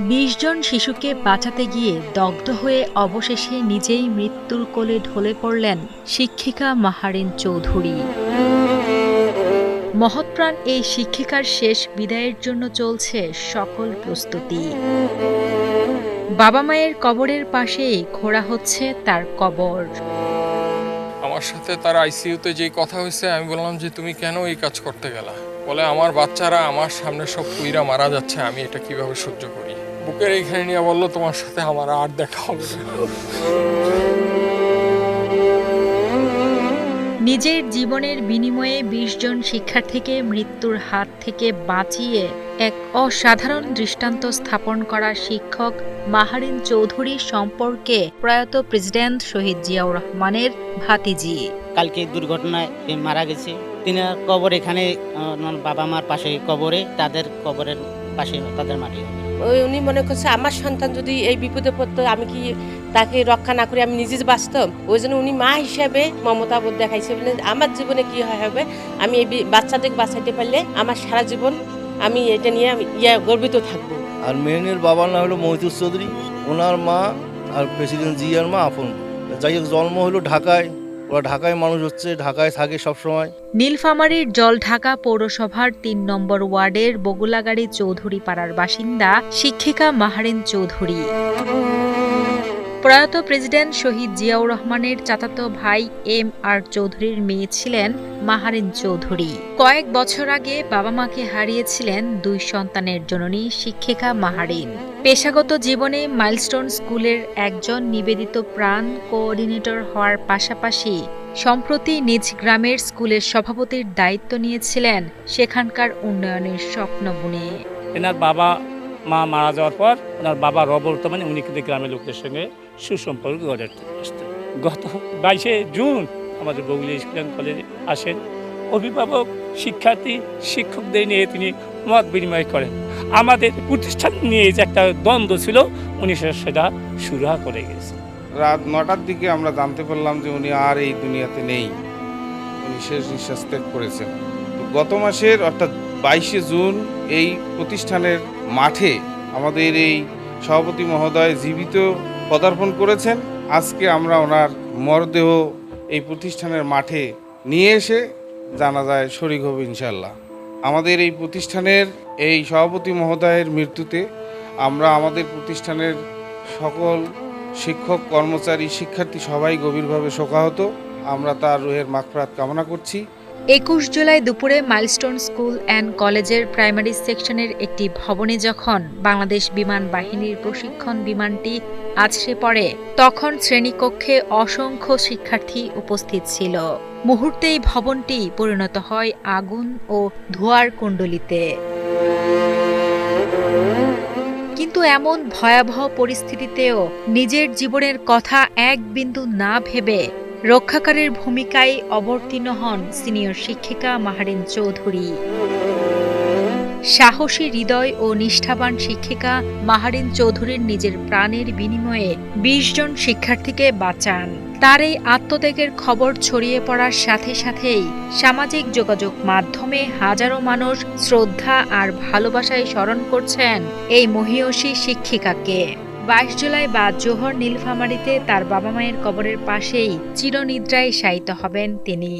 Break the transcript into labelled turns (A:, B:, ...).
A: বিশ জন শিশুকে বাঁচাতে গিয়ে দগ্ধ হয়ে অবশেষে নিজেই মৃত্যুর কোলে ঢলে পড়লেন শিক্ষিকা মাহারিন চৌধুরী। মহৎপ্রাণ এই শিক্ষিকার শেষ বিদায়ের জন্য চলছে সকল প্রস্তুতি। বাবা মায়ের কবরের পাশেই ঘোরা হচ্ছে তার কবর।
B: আমার সাথে তার আইসিইউতে যে কথা হয়েছে, আমি বললাম যে তুমি কেন এই কাজ করতে গেলা? বলে আমার বাচ্চারা আমার সামনে সব কুইরা মারা যাচ্ছে আমি এটা কীভাবে সহ্য করি? বুকের এইখানে নিয়ে বলল তোমার সাথে আমার আর দেখা হবে
A: নিজের জীবনের বিনিময়ে বিশ জন শিক্ষার্থীকে মৃত্যুর হাত থেকে বাঁচিয়ে এক অসাধারণ দৃষ্টান্ত স্থাপন করা শিক্ষক মাহারিন চৌধুরী সম্পর্কে প্রয়াত প্রেসিডেন্ট শহীদ জিয়াউর রহমানের ভাতিজি।
C: কালকে দুর্ঘটনায় মারা গেছে। তিনি কবর এখানে বাবা মার পাশে কবরে তাদের কবরের পাশে তাদের মাটি। হবে।
D: ওই উনি মনে করছে আমার সন্তান যদি এই বিপদে পড়তো আমি কি তাকে রক্ষা না করে আমি নিজে বাঁচতাম? ওই জন্য উনি মা হিসাবে মমতা বোধ দেখাইছে বলে আমার জীবনে কি হয় হবে? আমি এই বাচ্চাদের বাঁচাইতে পারলে আমার সারা জীবন আমি এটা নিয়ে আমি ইয়া গর্বিত থাকব।
E: আর মেহনের বাবার নাম হলো মহিতুর চৌধুরী ওনার মা আর প্রেসিডেন্ট জিয়ার মা আপন। যাই হোক জন্ম হলো ঢাকায়। ওরা ঢাকায় মানুষ হচ্ছে, ঢাকায় থাকে সব সময়
A: নীলফামারীর জলঢাকা পৌরসভার তিন নম্বর ওয়ার্ডের বগুলাগাড়ি চৌধুরী পাড়ার বাসিন্দা শিক্ষিকা মাহারেন চৌধুরী। প্রয়াত প্রেসিডেন্ট শহীদ জিয়াউর রহমানের চাচাতো ভাই এম আর চৌধুরীর মেয়ে ছিলেন মাহারিন চৌধুরী। কয়েক বছর আগে বাবা মাকে হারিয়েছিলেন দুই সন্তানের জননী শিক্ষিকা মাহারিন। পেশাগত জীবনে মাইলস্টোন স্কুলের একজন নিবেদিত প্রাণ কোঅর্ডিনেটর হওয়ার পাশাপাশি সম্প্রতি নিজ গ্রামের স্কুলের সভাপতির দায়িত্ব নিয়েছিলেন সেখানকার উন্নয়নের স্বপ্ন বুনে
F: এনার বাবা মা মারা যাওয়ার পর, ওনার বাবা রবর্তমানে উনি কিন্তু গ্রামের লোকদের সঙ্গে সুসম্পর্ক গড়ে আসতেন গত বাইশে জুন আমাদের বগুলি স্কুল কলেজে আসেন অভিভাবক, শিক্ষার্থী, শিক্ষকদের নিয়ে তিনি মত বিনিময় করেন। আমাদের প্রতিষ্ঠান নিয়ে যে একটা দ্বন্দ্ব ছিল, উনি সেটা সুরাহা করে গেছে
G: রাত নটার দিকে আমরা জানতে পারলাম যে উনি আর এই দুনিয়াতে নেই। উনি শেষ নিঃশ্বাস ত্যাগ করেছেন। তো গত মাসের অর্থাৎ বাইশে জুন এই প্রতিষ্ঠানের মাঠে আমাদের এই সভাপতি মহোদয় জীবিত পদার্পণ করেছেন। আজকে আমরা ওনার মরদেহ এই প্রতিষ্ঠানের মাঠে নিয়ে এসে জানা যায় শরিক হবে ইনশাল্লাহ আমাদের এই প্রতিষ্ঠানের এই সভাপতি মহোদয়ের মৃত্যুতে আমরা আমাদের প্রতিষ্ঠানের সকল শিক্ষক, কর্মচারী, শিক্ষার্থী সবাই গভীরভাবে শোকাহত। আমরা তার রুহের মাগফিরাত কামনা করছি।
A: একুশ জুলাই দুপুরে মাইলস্টোন স্কুল অ্যান্ড কলেজের প্রাইমারি সেকশনের একটি ভবনে যখন বাংলাদেশ বিমান বাহিনীর প্রশিক্ষণ বিমানটি আছড়ে পড়ে, তখন শ্রেণীকক্ষে অসংখ্য শিক্ষার্থী উপস্থিত ছিল। মুহূর্তেই ভবনটি পরিণত হয় আগুন ও ধোঁয়ার কুণ্ডলিতে। কিন্তু এমন ভয়াবহ পরিস্থিতিতেও নিজের জীবনের কথা এক বিন্দু না ভেবে রক্ষাকারীর ভূমিকায় অবতীর্ণ হন সিনিয়র শিক্ষিকা মাহারিন চৌধুরী। সাহসী হৃদয় ও নিষ্ঠাবান শিক্ষিকা মাহারিন চৌধুরীর নিজের প্রাণের বিনিময়ে বিশ জন শিক্ষার্থীকে বাঁচান। তার এই আত্মত্যাগের খবর ছড়িয়ে পড়ার সাথে সাথেই সামাজিক যোগাযোগ মাধ্যমে হাজারো মানুষ শ্রদ্ধা আর ভালোবাসায় স্মরণ করছেন এই মহিয়সী শিক্ষিকাকে। বাইশ জুলাই বা জোহর নীলফামারিতে তার বাবা মায়ের কবরের পাশেই চিরনিদ্রায় শায়িত হবেন তিনি।